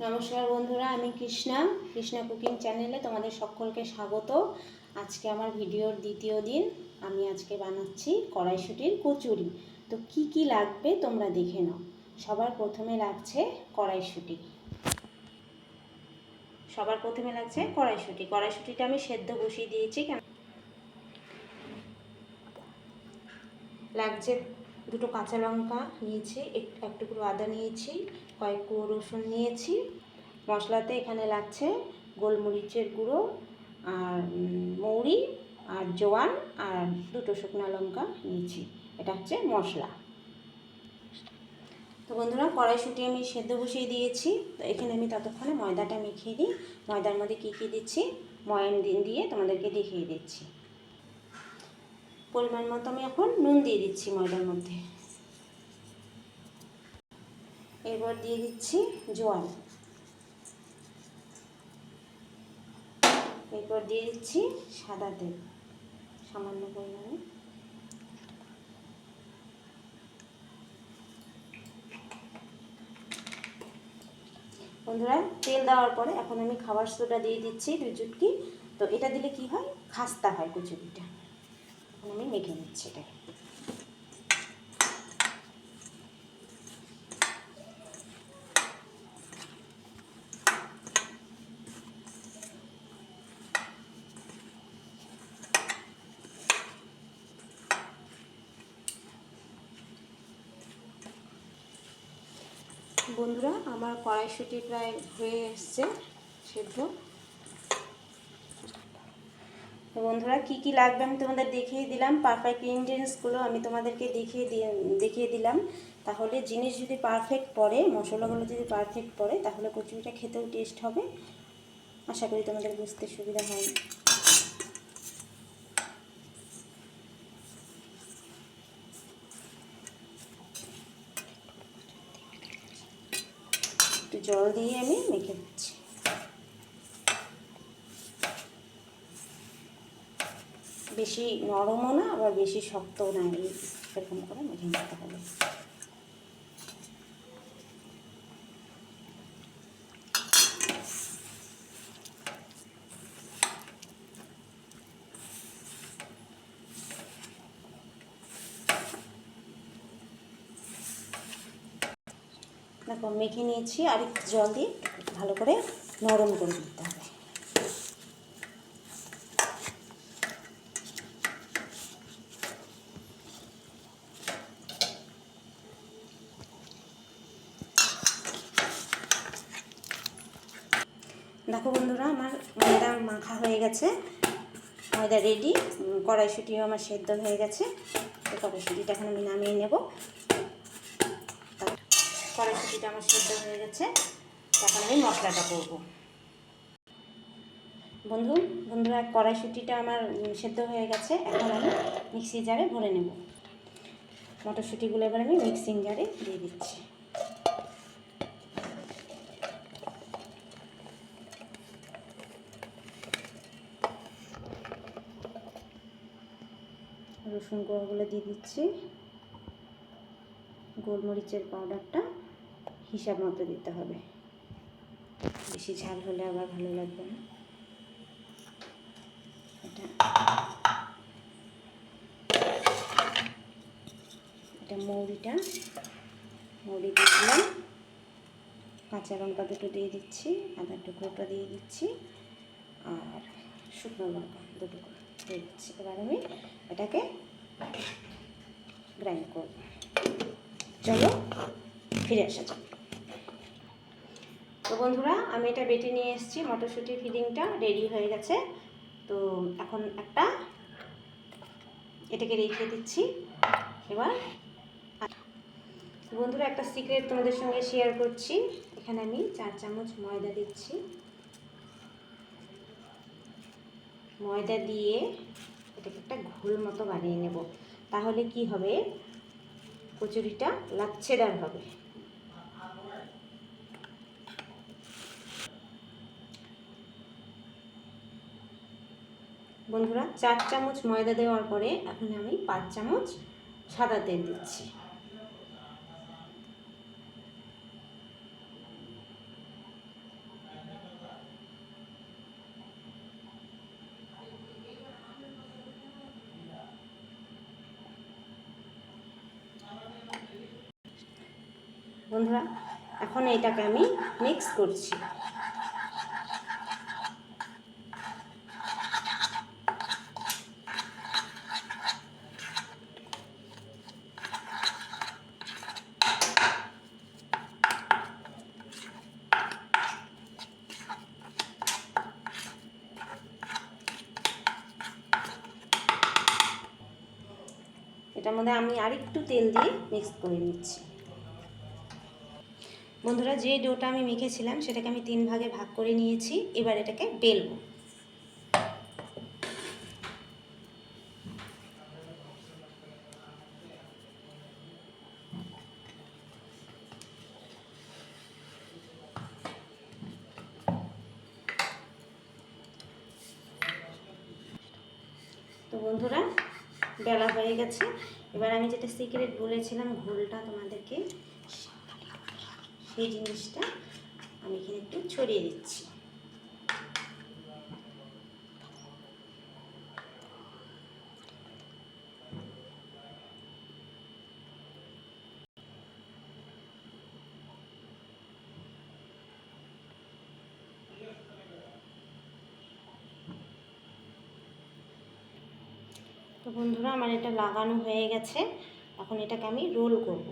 নমস্কার বন্ধুরা, আমি কৃষ্ণা কৃষ্ণা কুকিং চ্যানেলে তোমাদের সকলকে স্বাগত। আজকে আমার ভিডিওর দ্বিতীয় দিন, আমি আজকে বানাচ্ছি কড়াইশুটির কচুরি। তো কি কি লাগবে তোমরা দেখে নাও। সবার প্রথমে লাগছে কড়াইশুটি। সবার প্রথমে লাগছে কড়াইশুটি। কড়াইশুটিটা আমি সেদ্ধ বসিয়ে দিয়েছি, কেন? লাগছে দুটো কাঁচা লঙ্কা নিয়েছি, এক- এক টুকরো আদা নিয়েছি কয়েক কুয়ো রসুন নিয়েছি। মশলাতে এখানে লাগছে গোলমরিচের গুঁড়ো আর মৌরি আর জোয়ান আর দুটো শুকনো লঙ্কা নিয়েছি। এটা হচ্ছে মশলা। তো বন্ধুরা, কড়াইশুঁটি আমি সেদ্ধ বসিয়ে দিয়েছি। তো এখানে আমি ততক্ষণে ময়দাটা মেখিয়ে দিই ময়দার মধ্যে কী কী দিচ্ছি? ময়ান দিন দিয়ে তোমাদেরকে দেখিয়ে দিচ্ছি। পরিমাণ মতো আমি এখন নুন দিয়ে দিচ্ছি ময়দার মধ্যে। এরপর দিয়ে দিচ্ছি জোয়ান। এরপর দিয়ে দিচ্ছি সাদা তেল, সামান্য পরিমাণে। বন্ধুরা, তেল দেওয়ার পরে এখন আমি খাবার সোডা দিয়ে দিচ্ছি দুই চুটকি। তো এটা দিলে কি হয়? খাস্তা হয় কচুরিটা। এখন আমি মেখে নিচ্ছি এটা বন্ধুরা, আমার কড়াইশুটি প্রায় হয়ে এসছে, সেদ্ধ। তো বন্ধুরা, কি কি লাগবে আমি তোমাদের দেখিয়ে দিলাম। পারফেক্ট ইনগ্রিডিয়েন্টসগুলো আমি তোমাদেরকে দেখিয়ে দিয়ে, দেখিয়ে দিলাম। তাহলে জিনিস যদি পারফেক্ট পড়ে, মশলাগুলো যদি পারফেক্ট পড়ে, তাহলে কচুরিটা খেতেও টেস্ট হবে। আশা করি তোমাদের বুঝতে সুবিধা হয়। একটু জল দিয়ে আমি মেখে দিচ্ছি বেশি নরমও না, আবার বেশি শক্তও না এরকম করে মেখে নিতে হবে। দেখো মেখে নিয়েছি, আর একটু জল দিয়ে ভালো করে নরম করে দিতে হবে। দেখো বন্ধুরা, আমার ময়দা মাখা হয়ে গেছে। ময়দা রেডি কড়াইশুটিও আমার সেদ্ধ হয়ে গেছে। তো কড়াইশুটিটা এখন আমি নামিয়ে নেব। কড়াইশুটিটা আমার সেদ্ধ হয়ে গেছে। এখন আমি মশলাটা করব। বন্ধু, বন্ধুরা, কড়াইশুটিটা আমার সেদ্ধ হয়ে গেছে। এখন আমি মিক্সি জারে ভরে নেব। মটরশুঁটিগুলো এবার আমি মিক্সিং জারে দিয়ে দিচ্ছি। রসুন কোয়াগুলো দিয়ে দিচ্ছি। গোলমরিচের পাউডারটা। হিসাব মতো দিতে হবে। বেশি ঝাল হলে আবার ভালো লাগবে না। এটা। এটা মৌরিটা। মৌরি দিয়ে কাঁচা লঙ্কা দুটো দিয়ে দিচ্ছি, আদা টুকরোটা দিয়ে দিচ্ছি, আর শুকনো লঙ্কা দুটো দিয়ে দিচ্ছি। এবার আমি এটাকে গ্রাইন্ড করব। চলো ফিরে আসা যাক। তো বন্ধুরা, আমি এটা বেটে নিয়ে এসেছি, মটরশুঁটির ফিলিংটা রেডি হয়ে গেছে। তো এখন একটা এটাকে রেখে দিচ্ছি। এবার বন্ধুরা, একটা সিক্রেট তোমাদের সঙ্গে শেয়ার করছি। এখানে আমি চার চামচ ময়দা দিচ্ছি। ময়দা দিয়ে এটাকে একটা ঘোল মতো বানিয়ে নেব। তাহলে কি হবে? কচুরিটা লাচ্ছেদার হবে। বন্ধুরা, চার চামচ ময়দা দেওয়ার পরে এখন আমি পাঁচ চামচ সাদা তেল দিচ্ছি। বন্ধুরা, এখন এটাকে আমি মিক্স করছি। মধ্যে আমি আরেকটু তেল দিয়ে মিক্স করে নিচ্ছি। বন্ধুরা, যে ডোটা আমি মেখেছিলাম, সেটাকে আমি তিন ভাগে ভাগ করে নিয়েছি। এবার এটাকে বেলবো তো বন্ধুরা বেলা হয়ে গেছে। এবার আমি যেটা সিক্রেট বলেছিলাম ঘোলটা তোমাদেরকে, সেই জিনিসটা আমি এখানে একটু ছড়িয়ে দিচ্ছি। তো বন্ধুরা আমার এটা লাগানো হয়ে গেছে। এখন এটাকে আমি রোল করব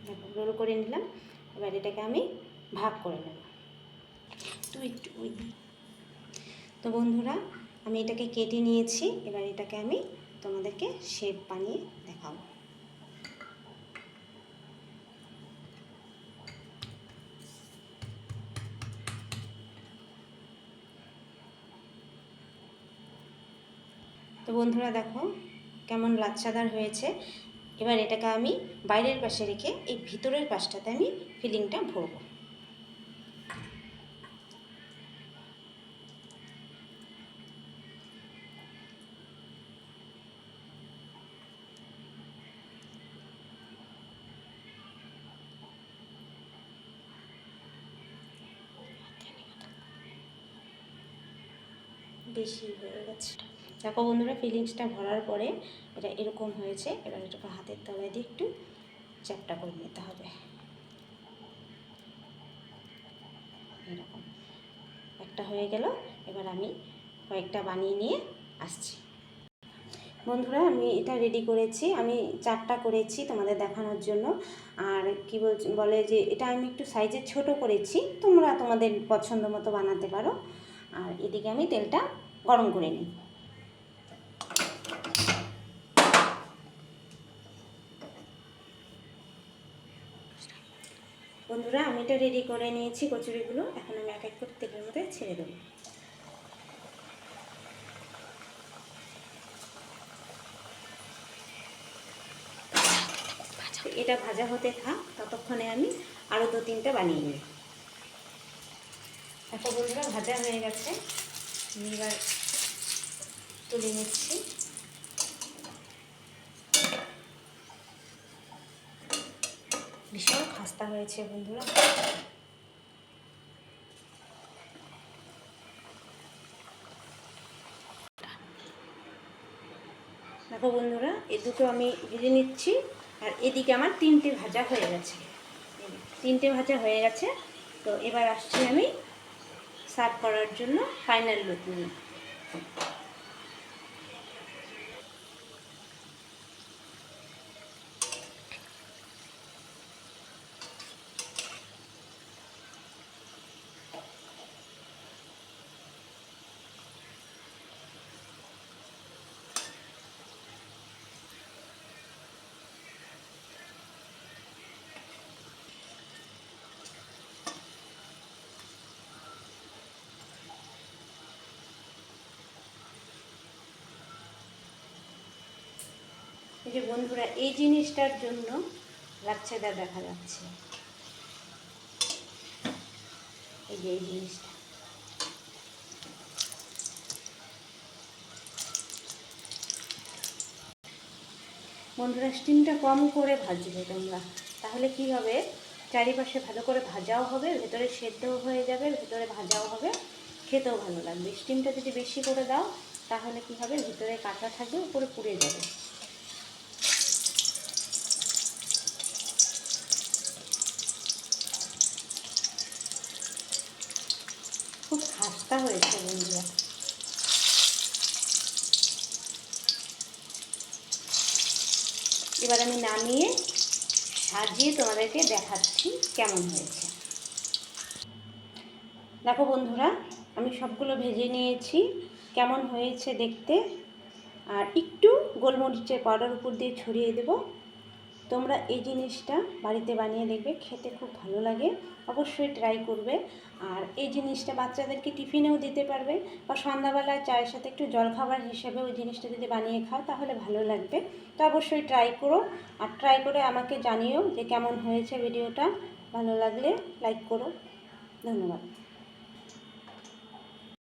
দেখো রোল করে নিলাম। এবার এটাকে আমি ভাগ করে নেব। তুই একটু ওই তো বন্ধুরা আমি এটাকে কেটে নিয়েছি। এবার এটাকে আমি তোমাদেরকে শেপ বানিয়ে দেখাবো। তো বন্ধুরা দেখো কেমন লাচ্ছাদার হয়েছে। এবার এটাকে আমি বাইরের পাশে রেখে এই ভিতরের পাশটাতে আমি ফিলিংটা ভরবো। বেশি হয়ে গেছে। দেখো বন্ধুরা, ফিলিংসটা ভরার পরে এটা এরকম হয়েছে, এবার এটাকে হাতের তলায় দিয়ে একটু চ্যাপটা করে নিতে হবে। এরকম। একটা হয়ে গেল, এবার আমি কয়েকটা বানিয়ে নিয়ে আসছি। বন্ধুরা, আমি এটা রেডি করেছি, আমি চারটা করেছি তোমাদের দেখানোর জন্য। আর কি বল যে এটা আমি একটু সাইজে ছোট করেছি, তোমরা তোমাদের পছন্দ মতো বানাতে পারো। আর এদিকে আমি তেলটা গরম করে নিই। বন্ধুরা, আমি এটা রেডি করে নিয়েছি কচুরিগুলো। এখন আমি এক এক করে তেলের মধ্যে ছেড়ে দেবো। এটা ভাজা হতে থাক, ততক্ষণে আমি আরও দু তিনটা বানিয়ে নিই এত বন্ধুরা, ভাজা হয়ে গেছে। এবার তুলে নিচ্ছি। ভীষণ খাস্তা হয়েছে, বন্ধুরা। দেখো বন্ধুরা এ দুটো আমি ভেজে নিচ্ছি, আর এদিকে আমার তিনটে ভাজা হয়ে গেছে। তিনটে ভাজা হয়ে গেছে, তো এবার আসছি আমি সার্ভ করার জন্য ফাইনাল লুক নিয়ে। যে বন্ধুরা, এই জিনিসটার জন্য লাগছে দা দেখা যাচ্ছে। এই যে এই জিনিসটা। বন্ধুরা স্টিমটা কম করে ভাজবে তোমরা। তাহলে কি হবে? চারিপাশে ভালো করে ভাজাও হবে, ভেতরে সেদ্ধও হয়ে যাবে, ভেতরে ভাজাও হবে, খেতেও ভালো লাগবে। স্টিমটা যদি বেশি করে দাও, তাহলে কি হবে? ভিতরে কাঁচা থাকবে, উপরে পুড়ে যাবে খুব খাস্তা হয়েছে বন্ধুরা এবার আমি নামিয়ে সাজিয়ে তোমাদেরকে দেখাচ্ছি কেমন হয়েছে। দেখো বন্ধুরা, আমি সবগুলো ভেজে নিয়েছি, কেমন হয়েছে দেখতে। আর একটু গোলমরিচের পাউডার উপর দিয়ে ছড়িয়ে দেব। তোমরা এই জিনিসটা বাড়িতে বানিয়ে দেখবে, খেতে খুব ভালো লাগে। অবশ্যই ট্রাই করবে। আর এই জিনিসটা বাচ্চাদেরকে টিফিনেও দিতে পারবে বা সন্ধ্যাবেলায় চায়ের সাথে একটু জলখাবার হিসেবে ওই জিনিসটা যদি বানিয়ে খাও তাহলে ভালো লাগবে। তো অবশ্যই ট্রাই করো। আর ট্রাই করে আমাকে জানিও যে কেমন হয়েছে ভিডিওটা। ভালো লাগলে লাইক করো। ধন্যবাদ।